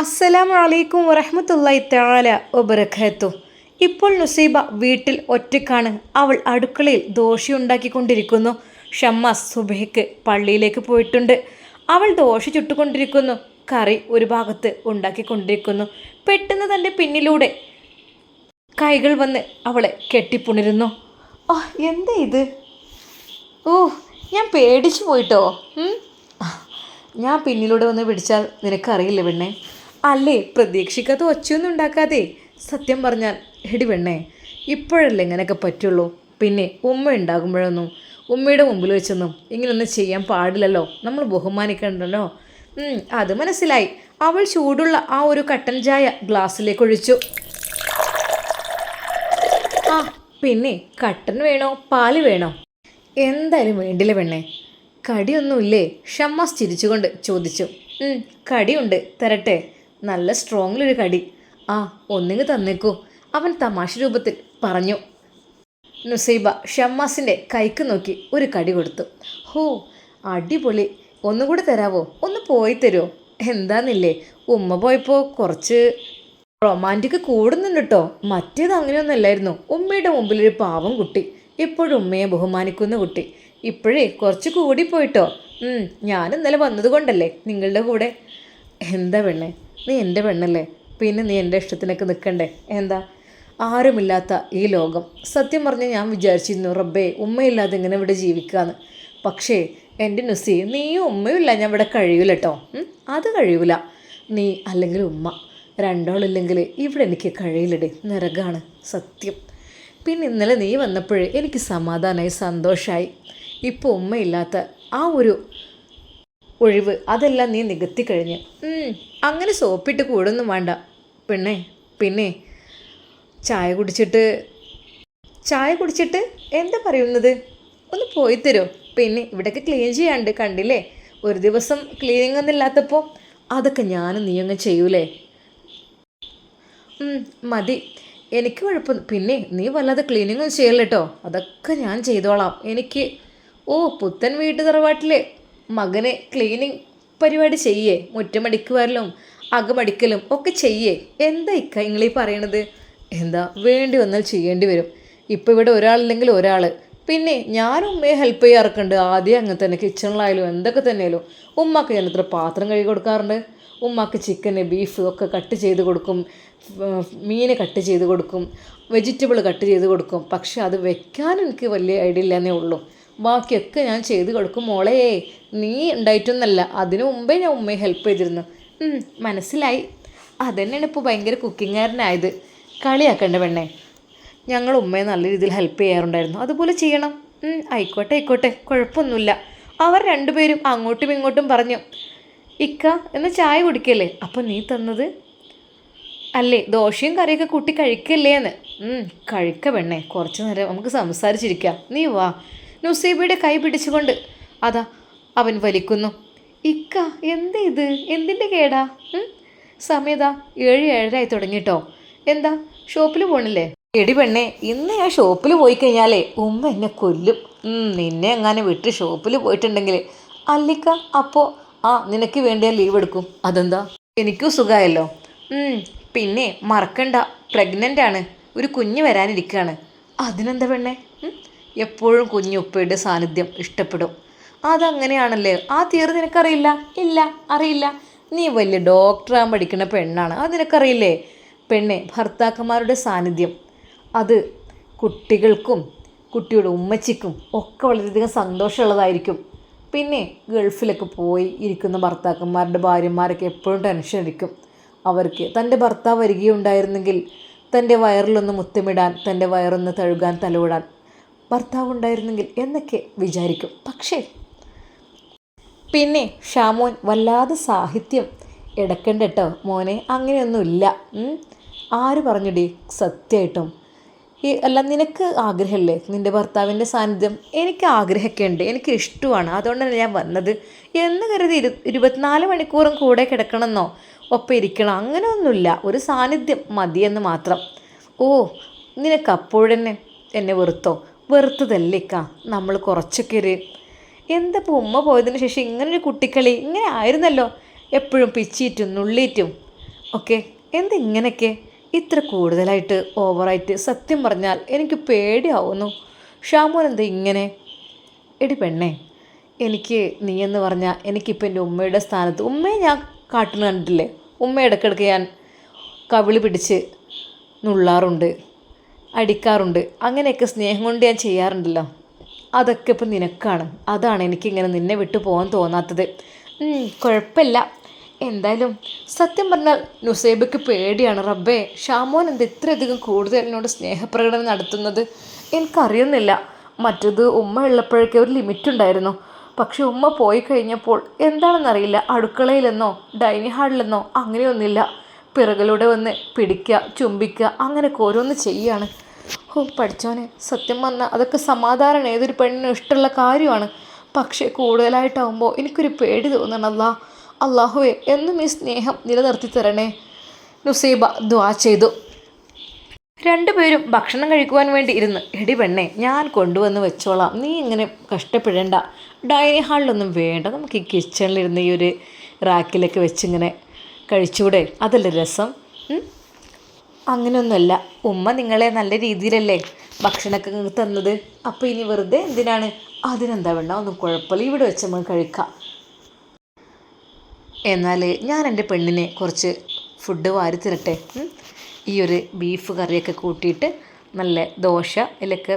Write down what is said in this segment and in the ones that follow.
അസ്സലാമു അലൈക്കും വറഹമത്തല്ലായി താല ഒബറഖത്തു ഇപ്പോൾ നുസൈബ വീട്ടിൽ ഒറ്റക്കാണ്. അവൾ അടുക്കളയിൽ ദോശ ഉണ്ടാക്കിക്കൊണ്ടിരിക്കുന്നു ഷമ്മസ് സുബേക്ക് പള്ളിയിലേക്ക് പോയിട്ടുണ്ട്. അവൾ ദോശ ചുട്ടുകൊണ്ടിരിക്കുന്നു. കറി ഒരു ഭാഗത്ത് ഉണ്ടാക്കിക്കൊണ്ടിരിക്കുന്നു. പെട്ടെന്ന് തന്റെ പിന്നിലൂടെ കൈകൾ വന്ന് അവളെ കെട്ടിപ്പുണരുന്നു. ഓ എന്താ ഇത്? ഓ ഞാൻ പേടിച്ചു പോയിട്ടോ. ഞാൻ പിന്നിലൂടെ വന്ന് പിടിച്ചാൽ നിനക്കറിയില്ല പെണ്ണെ? അല്ലേ? പ്രതീക്ഷിക്കാത്ത ഒച്ചയൊന്നും ഉണ്ടാക്കാതെ. സത്യം പറഞ്ഞാൽ എടി വെണ്ണേ ഇപ്പോഴല്ലേ ഇങ്ങനെയൊക്കെ പറ്റുള്ളൂ. പിന്നെ ഉമ്മ ഉണ്ടാകുമ്പോഴൊന്നും ഉമ്മയുടെ മുമ്പിൽ വെച്ചൊന്നും ഇങ്ങനെയൊന്നും ചെയ്യാൻ പാടില്ലല്ലോ. നമ്മൾ ബഹുമാനിക്കണ്ടല്ലോ. അത് മനസ്സിലായി. അവൾ ചൂടുള്ള ആ ഒരു കട്ടൻ ചായ ഗ്ലാസ്സിലേക്ക് ഒഴിച്ചു. ആ പിന്നെ കട്ടൻ വേണോ പാൽ വേണോ? എന്തായാലും വേണ്ടില്ല പെണ്ണേ. കടിയൊന്നുമില്ലേ? ഷമ്മാസ് ചിരിച്ചുകൊണ്ട് ചോദിച്ചു. കടിയുണ്ട് തരട്ടെ. നല്ല സ്ട്രോങ്ങിലൊരു കടി. ആ ഒന്നിങ്ങ് തന്നേക്കൂ. അവൻ തമാശ രൂപത്തിൽ പറഞ്ഞു. നുസൈബ ഷമ്മാസിന്റെ കൈക്ക് നോക്കി ഒരു കടി കൊടുത്തു. ഹോ അടിപൊളി. ഒന്നുകൂടെ തരാവോ? ഒന്ന് പോയി തരുമോ എന്താന്നില്ലേ? ഉമ്മ പോയപ്പോൾ കുറച്ച് റൊമാന്റിക് കൂടുന്നുണ്ട് കേട്ടോ മറ്റേത് അങ്ങനെയൊന്നുമല്ലായിരുന്നു ഉമ്മയുടെ മുമ്പിലൊരു പാവം കുട്ടി. ഇപ്പോഴും ഉമ്മയെ ബഹുമാനിക്കുന്ന കുട്ടി. ഇപ്പോഴേ കുറച്ച് കൂടിപ്പോയിട്ടോ പോയിട്ടോ. ഞാൻ ഇന്നലെ വന്നതുകൊണ്ടല്ലേ നിങ്ങളുടെ കൂടെ? എന്താ പെണ്ണെ? നീ എന്റെ പെണ്ണല്ലേ? പിന്നെ നീ എന്റെ ഇഷ്ടത്തിനൊക്കെ നിൽക്കണ്ടേ? എന്താ? ആരുമില്ലാത്ത ഈ ലോകം. സത്യം പറഞ്ഞ് ഞാൻ വിചാരിച്ചിരുന്നു റബ്ബേ ഉമ്മയില്ലാതെ ഇങ്ങനെ ഇവിടെ ജീവിക്കാന്ന്. പക്ഷേ എന്റെ നുസി നീയും ഉമ്മയും ഇല്ല ഞാൻ ഇവിടെ കഴിയൂല കേട്ടോ അത് കഴിയൂല. നീ അല്ലെങ്കിൽ ഉമ്മ രണ്ടാളില്ലെങ്കിൽ ഇവിടെ എനിക്ക് കഴിയില്ലടേ. നിരകാണ് സത്യം. പിന്നെ ഇന്നലെ നീ വന്നപ്പോഴേ എനിക്ക് സമാധാനമായി സന്തോഷമായി ഇപ്പോൾ ഉമ്മയില്ലാത്ത ആ ഒരു ഒഴിവ് അതെല്ലാം നീ നികത്തി കഴിഞ്ഞ്. അങ്ങനെ സോപ്പിട്ട് കൂടൊന്നും വേണ്ട. പെണ്ണേ പിന്നെ ചായ കുടിച്ചിട്ട് ചായ കുടിച്ചിട്ട് എന്താ പറയുന്നത്? ഒന്ന് പോയി തരുമോ പിന്നെ ഇവിടെയൊക്കെ ക്ലീൻ ചെയ്യാണ്ട് കണ്ടില്ലേ? ഒരു ദിവസം ക്ലീനിങ് ഒന്നും ഇല്ലാത്തപ്പോൾ അതൊക്കെ ഞാനും നീ അങ്ങ് ചെയ്യൂലേ മതി. എനിക്ക് കുഴപ്പം പിന്നെ നീ വല്ലാതെ ക്ലീനിങ് ഒന്നും ചെയ്യല്ലോ അതൊക്കെ ഞാൻ ചെയ്തോളാം. എനിക്ക് ഓ പുത്തൻ വീട്ടു തറവാട്ടിലെ മകനെ ക്ലീനിങ് പരിപാടി ചെയ്യേ മുറ്റമടിക്കുവാരലും അകമടിക്കലും ഒക്കെ ചെയ്യേ. എന്താ ഇക്ക നിങ്ങളീ പറയണത്? എന്താ വേണ്ടി വന്നാൽ ചെയ്യേണ്ടി വരും. ഇപ്പോൾ ഇവിടെ ഒരാളില്ലെങ്കിൽ ഒരാൾ പിന്നെ ഞാനും ഉമ്മയെ ഹെൽപ്പ് ചെയ്യാറൊക്കെയുണ്ട്. ആദ്യം അങ്ങനെ തന്നെ കിച്ചണിലായാലും എന്തൊക്കെ തന്നെയാലും ഉമ്മക്ക് ഞാൻ എത്ര പാത്രം കഴുകി കൊടുക്കാറുണ്ട്. ഉമ്മക്ക് ചിക്കന് ബീഫ് ഒക്കെ കട്ട് ചെയ്ത് കൊടുക്കും. മീൻ കട്ട് ചെയ്ത് കൊടുക്കും. വെജിറ്റബിൾ കട്ട് ചെയ്ത് കൊടുക്കും. പക്ഷെ അത് വെക്കാൻ എനിക്ക് വലിയ ഐഡിയ ഇല്ലെന്നേ ഉള്ളൂ. ബാക്കിയൊക്കെ ഞാൻ ചെയ്ത് കൊടുക്കും മോളെ. നീ ഉണ്ടായിട്ടൊന്നല്ല അതിനു മുമ്പേ ഞാൻ ഉമ്മയെ ഹെൽപ്പ് ചെയ്തിരുന്നു. മനസ്സിലായി. അതന്നെയാണ് ഇപ്പോൾ ഭയങ്കര കുക്കിങ്ങുകാരനായത് കളിയാക്കണ്ട പെണ്ണേ. ഞങ്ങൾ ഉമ്മയെ നല്ല രീതിയിൽ ഹെൽപ്പ് ചെയ്യാറുണ്ടായിരുന്നു. അതുപോലെ ചെയ്യണം. ആയിക്കോട്ടെ ആയിക്കോട്ടെ കുഴപ്പമൊന്നുമില്ല. അവർ രണ്ടുപേരും അങ്ങോട്ടും ഇങ്ങോട്ടും പറഞ്ഞു ഇക്ക എന്ന് ചായ കുടിക്കല്ലേ? അപ്പം നീ തന്നത്? അല്ലേ ദോശയും കറിയൊക്കെ കൂട്ടി കഴിക്കല്ലേ എന്ന് കഴിക്ക പെണ്ണേ കുറച്ച് നേരം നമുക്ക് സംസാരിച്ചിരിക്കാം. നീ വാ. നുസൈബയുടെ കൈ പിടിച്ചുകൊണ്ട് അതാ അവൻ വലിക്കുന്നു. ഇക്ക എന്താ ഇത്? എന്തിന്റെ കേടാ? സമയതാ ഏഴ് ഏഴരായി തുടങ്ങിട്ടോ. എന്താ ഷോപ്പിൽ പോണില്ലേ? എടി പെണ്ണേ ഇന്ന് ഞാൻ ഷോപ്പിൽ പോയി കഴിഞ്ഞാലേ ഉമ്മ എന്നെ കൊല്ലും. നിന്നെ എങ്ങാനും വിട്ട് ഷോപ്പിൽ പോയിട്ടുണ്ടെങ്കിൽ അല്ലിക്ക അപ്പോൾ ആ നിനക്ക് വേണ്ടി ഞാൻ ലീവ് എടുക്കും. അതെന്താ? എനിക്കും സുഖമായല്ലോ പിന്നെ മറക്കണ്ട പ്രഗ്നന്റ് ആണ്. ഒരു കുഞ്ഞ് വരാനിരിക്കുകയാണ് അതിനെന്താ പെണ്ണേ? എപ്പോഴും കുഞ്ഞു ഉപ്പയുടെ സാന്നിധ്യം ഇഷ്ടപ്പെടും. അതങ്ങനെയാണല്ലേ? ആ തീയറി നിനക്കറിയില്ല? ഇല്ല അറിയില്ല. നീ വലിയ ഡോക്ടറാൻ പഠിക്കുന്ന പെണ്ണാണ്. അത് നിനക്കറിയില്ലേ? പെണ്ണെ ഭർത്താക്കന്മാരുടെ സാന്നിധ്യം. അത് കുട്ടികൾക്കും കുട്ടിയുടെ ഉമ്മച്ചിക്കും ഒക്കെ വളരെയധികം സന്തോഷമുള്ളതായിരിക്കും. പിന്നെ ഗൾഫിലൊക്കെ പോയി ഇരിക്കുന്ന ഭർത്താക്കന്മാരുടെ ഭാര്യമാരൊക്കെ എപ്പോഴും ടെൻഷൻ അടിക്കും. അവർക്ക് തന്റെ ഭർത്താവ് വരികയുണ്ടായിരുന്നെങ്കിൽ തന്റെ വയറിലൊന്ന് മുത്തമിടാൻ തന്റെ വയറൊന്ന് തഴുകാൻ തലോടാൻ ഭർത്താവ് ഉണ്ടായിരുന്നെങ്കിൽ എന്നൊക്കെ വിചാരിക്കും. പക്ഷേ പിന്നെ ഷാമോൻ വല്ലാതെ സാഹിത്യം എടുക്കണ്ട കേട്ടോ മോനെ അങ്ങനെയൊന്നുമില്ല. ആര് പറഞ്ഞുടി സത്യമായിട്ടും? ഈ അല്ല നിനക്ക് ആഗ്രഹമല്ലേ? നിന്റെ ഭർത്താവിന്റെ സാന്നിധ്യം എനിക്ക് ആഗ്രഹമൊക്കെ ഉണ്ട്. എനിക്ക് ഇഷ്ടമാണ്. അതുകൊണ്ടാണ് ഞാൻ വന്നത്. എന്ന് കരുതി ഇരു ഇരുപത്തിനാല് മണിക്കൂറും കൂടെ കിടക്കണമെന്നോ? ഒപ്പം ഇരിക്കണം. അങ്ങനെയൊന്നുമില്ല. ഒരു സാന്നിധ്യം മതിയെന്ന് മാത്രം. ഓ നിനക്ക് അപ്പോഴന്നെ എന്നെ വെറുത്തോ? വെറുത്തതല്ലേക്കാ? നമ്മൾ കുറച്ചൊക്കെ ഒരു എന്താ ഉമ്മ പോയതിന് ശേഷം ഇങ്ങനൊരു കുട്ടിക്കളി ഇങ്ങനെ ആയിരുന്നല്ലോ? എപ്പോഴും പിച്ചിയിട്ടും നുള്ളിയിട്ടും. ഓക്കെ എന്തിങ്ങനെയൊക്കെ ഇത്ര കൂടുതലായിട്ട് ഓവറായിട്ട് സത്യം പറഞ്ഞാൽ എനിക്ക് പേടിയാവുന്നു. ഷാമോൻ എന്താ ഇങ്ങനെ? എടി പെണ്ണേ എനിക്ക് നീ എന്ന് പറഞ്ഞാൽ എനിക്കിപ്പോൾ എന്റെ ഉമ്മയുടെ സ്ഥാനത്ത് ഉമ്മയെ ഞാൻ കാട്ടിൽ കണ്ടിട്ടില്ലേ? ഉമ്മ ഇടയ്ക്കിടയ്ക്ക് ഞാൻ കവിളി പിടിച്ച് നുള്ളാറുണ്ട്. അടിക്കാറുണ്ട്. അങ്ങനെയൊക്കെ സ്നേഹം കൊണ്ട് ഞാൻ ചെയ്യാറുണ്ടല്ലോ. അതൊക്കെ ഇപ്പം നിനക്കാണ്. അതാണ് എനിക്കിങ്ങനെ നിന്നെ വിട്ടു പോകാൻ തോന്നാത്തത്. കുഴപ്പമില്ല. എന്തായാലും സത്യം പറഞ്ഞാൽ നുസൈബയ്ക്ക് പേടിയാണ്. റബ്ബേ ഷാമോൻ എന്ത് ഇത്രയധികം കൂടുതൽ എന്നോട് സ്നേഹപ്രകടനം നടത്തുന്നത്? എനിക്കറിയുന്നില്ല. മറ്റത് ഉമ്മ ഉള്ളപ്പോഴൊക്കെ ഒരു ലിമിറ്റ് ഉണ്ടായിരുന്നു. പക്ഷെ ഉമ്മ പോയി കഴിഞ്ഞപ്പോൾ എന്താണെന്നറിയില്ല. അടുക്കളയിലെന്നോ ഡൈനിങ് ഹാളിലെന്നോ അങ്ങനെയൊന്നുമില്ല. പിറകിലൂടെ വന്ന് പിടിക്കുക ചുംബിക്കുക അങ്ങനെയൊക്കെ ഓരോന്ന് ചെയ്യുകയാണ് ഓ പഠിച്ചോനെ സത്യം പറഞ്ഞാൽ അതൊക്കെ സമാധാനം ഏതൊരു പെണ്ണിനും ഇഷ്ടമുള്ള കാര്യമാണ്. പക്ഷേ കൂടുതലായിട്ടാവുമ്പോൾ എനിക്കൊരു പേടി തോന്നണം അല്ലാ അള്ളാഹുവെ എന്നും ഈ സ്നേഹം നിലനിർത്തി തരണേ. നുസൈബ ദ്വാ ചെയ്തു. രണ്ടുപേരും ഭക്ഷണം കഴിക്കുവാൻ വേണ്ടി ഇരുന്ന് എടി പെണ്ണെ ഞാൻ കൊണ്ടുവന്ന് വെച്ചോളാം നീ ഇങ്ങനെ കഷ്ടപ്പെടേണ്ട. ഡൈനിങ് ഹാളിലൊന്നും വേണ്ട നമുക്ക് ഈ കിച്ചണിലിരുന്ന് ഈ ഒരു റാക്കിലൊക്കെ വെച്ചിങ്ങനെ കഴിച്ചൂടെ? അതല്ലേ രസം? അങ്ങനെയൊന്നുമല്ല ഉമ്മ നിങ്ങളെ നല്ല രീതിയിലല്ലേ ഭക്ഷണമൊക്കെ നിങ്ങൾക്ക് തന്നത്. അപ്പോൾ ഇനി വെറുതെ എന്തിനാണ്? അതിനെന്താ വേണ്ട? ഒന്നും കുഴപ്പമില്ല. ഇവിടെ വെച്ച് നമ്മൾ കഴിക്കാം. എന്നാൽ ഞാൻ എന്റെ പെണ്ണിനെ കുറച്ച് ഫുഡ് വാരി തരട്ടെ? ഈ ഒരു ബീഫ് കറിയൊക്കെ കൂട്ടിയിട്ട് നല്ല ദോശ ഇതിലൊക്കെ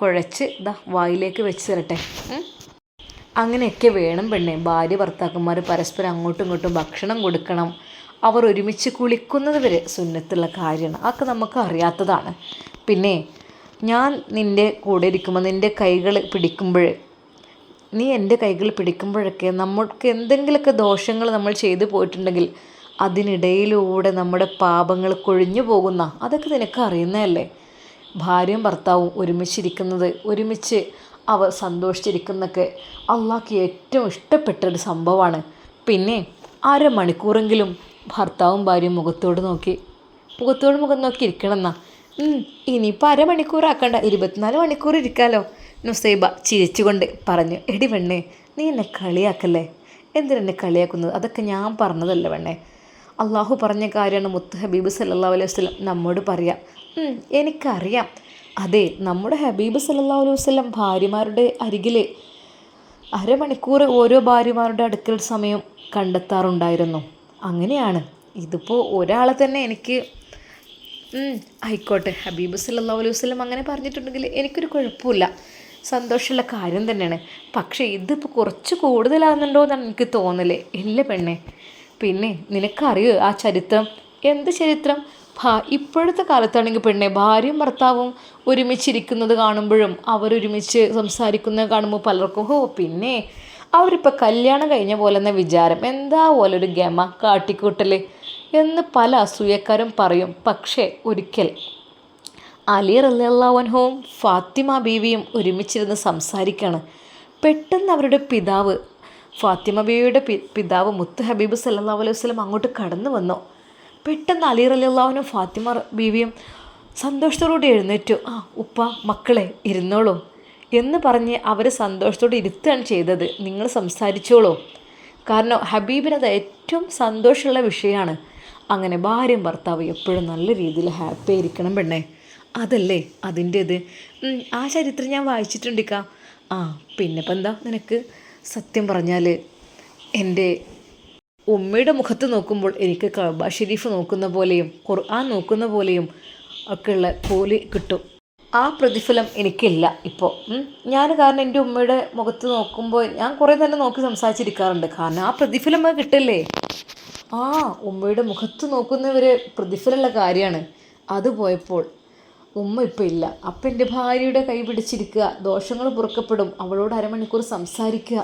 കുഴച്ച് ഇതാ വായിലേക്ക് വെച്ച് തരട്ടെ? അങ്ങനെയൊക്കെ വേണം പെണ്ണേ. ഭാര്യ ഭർത്താക്കന്മാർ പരസ്പരം അങ്ങോട്ടും ഇങ്ങോട്ടും ഭക്ഷണം കൊടുക്കണം. അവർ ഒരുമിച്ച് കുളിക്കുന്നത് വരെ സുന്നത്തുള്ള കാര്യമാണ്. അതൊക്കെ നമുക്ക് അറിയാത്തതാണ്. പിന്നെ ഞാൻ നിന്റെ കൂടെ ഇരിക്കുമ്പോൾ നിന്റെ കൈകൾ പിടിക്കുമ്പോൾ നീ എന്റെ കൈകൾ പിടിക്കുമ്പോഴൊക്കെ നമ്മൾക്ക് എന്തെങ്കിലുമൊക്കെ ദോഷങ്ങൾ നമ്മൾ ചെയ്തു പോയിട്ടുണ്ടെങ്കിൽ അതിനിടയിലൂടെ നമ്മുടെ പാപങ്ങൾ കൊഴിഞ്ഞു പോകുന്ന അതൊക്കെ നിനക്ക് അറിയുന്നതല്ലേ? ഭാര്യയും ഭർത്താവും ഒരുമിച്ചിരിക്കുന്നത് ഒരുമിച്ച് അവർ സന്തോഷിച്ചിരിക്കുന്നൊക്കെ അള്ളാഹ്ക്ക് ഏറ്റവും ഇഷ്ടപ്പെട്ട ഒരു സംഭവമാണ്. പിന്നെ അരമണിക്കൂറെങ്കിലും ഭർത്താവും ഭാര്യയും മുഖത്തോട് നോക്കി. മുഖത്തോട് മുഖം നോക്കി ഇരിക്കണമെന്നാ ഇനിയിപ്പോൾ അരമണിക്കൂറാക്കണ്ട. ഇരുപത്തിനാല് മണിക്കൂർ ഇരിക്കാലോ. നുസൈബ ചിരിച്ചുകൊണ്ട് പറഞ്ഞു എടി വെണ്ണേ നീ എന്നെ കളിയാക്കല്ലേ? എന്തിനെന്നെ കളിയാക്കുന്നത്? അതൊക്കെ ഞാൻ പറഞ്ഞതല്ല വെണ്ണേ അള്ളാഹു പറഞ്ഞ കാര്യമാണ് മുത്ത് ഹബീബ് സല്ലാ അലൈഹി വസ്ലം നമ്മോട് പറയാം. എനിക്കറിയാം. അതെ നമ്മുടെ ഹബീബ് സല്ലാ അലൈഹി വസ്ലം ഭാര്യമാരുടെ അരികിൽ അരമണിക്കൂർ ഓരോ ഭാര്യമാരുടെ അടുക്കൽ സമയം കണ്ടെത്താറുണ്ടായിരുന്നു. അങ്ങനെയാണ്. ഇതിപ്പോൾ ഒരാളെ തന്നെ എനിക്ക് ആയിക്കോട്ടെ. ഹബീബ് സല്ലാ അലൈഹി വസ്ലം അങ്ങനെ പറഞ്ഞിട്ടുണ്ടെങ്കിൽ എനിക്കൊരു കുഴപ്പമില്ല. സന്തോഷമുള്ള കാര്യം തന്നെയാണ്. പക്ഷേ ഇതിപ്പോൾ കുറച്ച് കൂടുതലാകുന്നുണ്ടോ എന്നാണ് എനിക്ക് തോന്നൽ. ഇല്ല പെണ്ണെ. പിന്നെ നിനക്കറിയോ ആ ചരിത്രം? എന്ത് ചരിത്രം? ഭാ ഇപ്പോഴത്തെ കാലത്താണെങ്കിൽ പെണ്ണെ ഭാര്യയും ഭർത്താവും ഒരുമിച്ചിരിക്കുന്നത് കാണുമ്പോഴും അവരൊരുമിച്ച് സംസാരിക്കുന്നത് കാണുമ്പോൾ പലർക്കും ഹോ പിന്നെ അവരിപ്പോൾ കല്യാണം കഴിഞ്ഞ പോലെ എന്ന വിചാരം എന്താ പോലെ ഒരു ഗമ കാട്ടിക്കൂട്ടൽ എന്ന് പല അസൂയക്കാരും പറയും. പക്ഷേ ഒരിക്കൽ അലി റല്ലാവൻഹവും ഫാത്തിമ ബീവിയും ഒരുമിച്ചിരുന്ന് സംസാരിക്കുകയാണ് പെട്ടെന്ന് അവരുടെ പിതാവ് ഫാത്തിമ ബീവിയുടെ പിതാവ് മുത്ത് ഹബീബ് സല്ലാ അലൈഹി വസ്ലം അങ്ങോട്ട് കടന്നു വന്നു. പെട്ടെന്ന് അലി റല്ലാഹുനും ഫാത്തിമ ബീവിയും സന്തോഷത്തോടുകൂടി എഴുന്നേറ്റു. ആ ഉപ്പ മക്കളെ ഇരുന്നോളൂ. എന്ന് പറഞ്ഞ് അവർ സന്തോഷത്തോടെ ഇരുത്തുകയാണ് ചെയ്തത്. നിങ്ങൾ സംസാരിച്ചോളൂ. കാരണം ഹബീബിനത് ഏറ്റവും സന്തോഷമുള്ള വിഷയമാണ്. അങ്ങനെ ഭാര്യയും ഭർത്താവ് എപ്പോഴും നല്ല രീതിയിൽ ഹാപ്പി ആയിരിക്കണം പെണ്ണേ. അതല്ലേ അതിന്റെ ഇത് ആ ചരിത്രം ഞാൻ വായിച്ചിട്ടുണ്ടിക്കാ ആ പിന്നെ ഇപ്പം എന്താ നിനക്ക്? സത്യം പറഞ്ഞാൽ എന്റെ ഉമ്മയുടെ മുഖത്ത് നോക്കുമ്പോൾ എനിക്ക് കബ ഷെരീഫ് നോക്കുന്ന പോലെയും ഖുർആൻ നോക്കുന്ന പോലെയും ഒക്കെയുള്ള കൂലി കിട്ടും. ആ പ്രതിഫലം എനിക്കില്ല ഇപ്പോൾ ഞാൻ കാരണം എന്റെ ഉമ്മയുടെ മുഖത്ത് നോക്കുമ്പോൾ ഞാൻ കുറേ തന്നെ നോക്കി സംസാരിച്ചിരിക്കാറുണ്ട്. കാരണം ആ പ്രതിഫലം കിട്ടില്ലേ? ആ ഉമ്മയുടെ മുഖത്ത് നോക്കുന്നവർ പ്രതിഫലമുള്ള കാര്യമാണ്. അത് പോയപ്പോൾ ഉമ്മ ഇപ്പോൾ ഇല്ല. അപ്പം എന്റെ ഭാര്യയുടെ കൈ പിടിച്ചിരിക്കുക ദോഷങ്ങൾ പുറക്കപ്പെടും അവളോട് അരമണിക്കൂർ സംസാരിക്കുക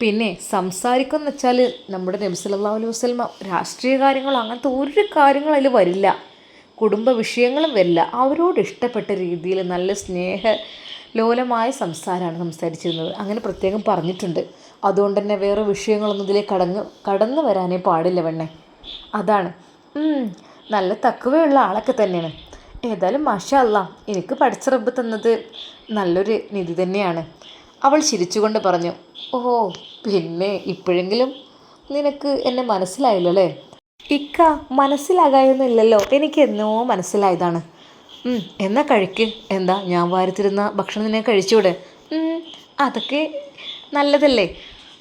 പിന്നെ സംസാരിക്കുമെന്ന് വെച്ചാൽ നമ്മുടെ നബി സല്ലല്ലാഹു അലൈഹി വസല്ലമ രാഷ്ട്രീയ കാര്യങ്ങളോ അങ്ങനത്തെ ഒരു കാര്യങ്ങളും അതിൽ വരില്ല. കുടുംബ വിഷയങ്ങളും വരില്ല. അവരോട് ഇഷ്ടപ്പെട്ട രീതിയിൽ നല്ല സ്നേഹ ലോലമായ സംസാരമാണ് സംസാരിച്ചിരുന്നത്. അങ്ങനെ പ്രത്യേകം പറഞ്ഞിട്ടുണ്ട്. അതുകൊണ്ട് തന്നെ വേറെ വിഷയങ്ങളൊന്നും ഇതിലേക്ക് കടങ്ങ് കടന്നു വരാനേ പാടില്ല വെണ്ണെ അതാണ്. നല്ല തക്കവയുള്ള ആളൊക്കെ തന്നെയാണ്. ഏതായാലും മാഷാ അല്ല എനിക്ക് പഠിച്ച റബ്ബ് തന്നത് നല്ലൊരു നിധി തന്നെയാണ്. അവൾ ചിരിച്ചുകൊണ്ട് പറഞ്ഞു ഓഹോ പിന്നെ ഇപ്പോഴെങ്കിലും നിനക്ക് എന്നെ മനസ്സിലായല്ലോ അല്ലേ ഇക്ക മനസ്സിലാകായൊന്നുമില്ലല്ലോ. എനിക്ക് എന്നോ മനസ്സിലായതാണ്. എന്നാ കഴിക്ക്. എന്താ ഞാൻ വാരിത്തിരുന്ന ഭക്ഷണം നിന്നെ കഴിച്ചൂടെ അതൊക്കെ നല്ലതല്ലേ?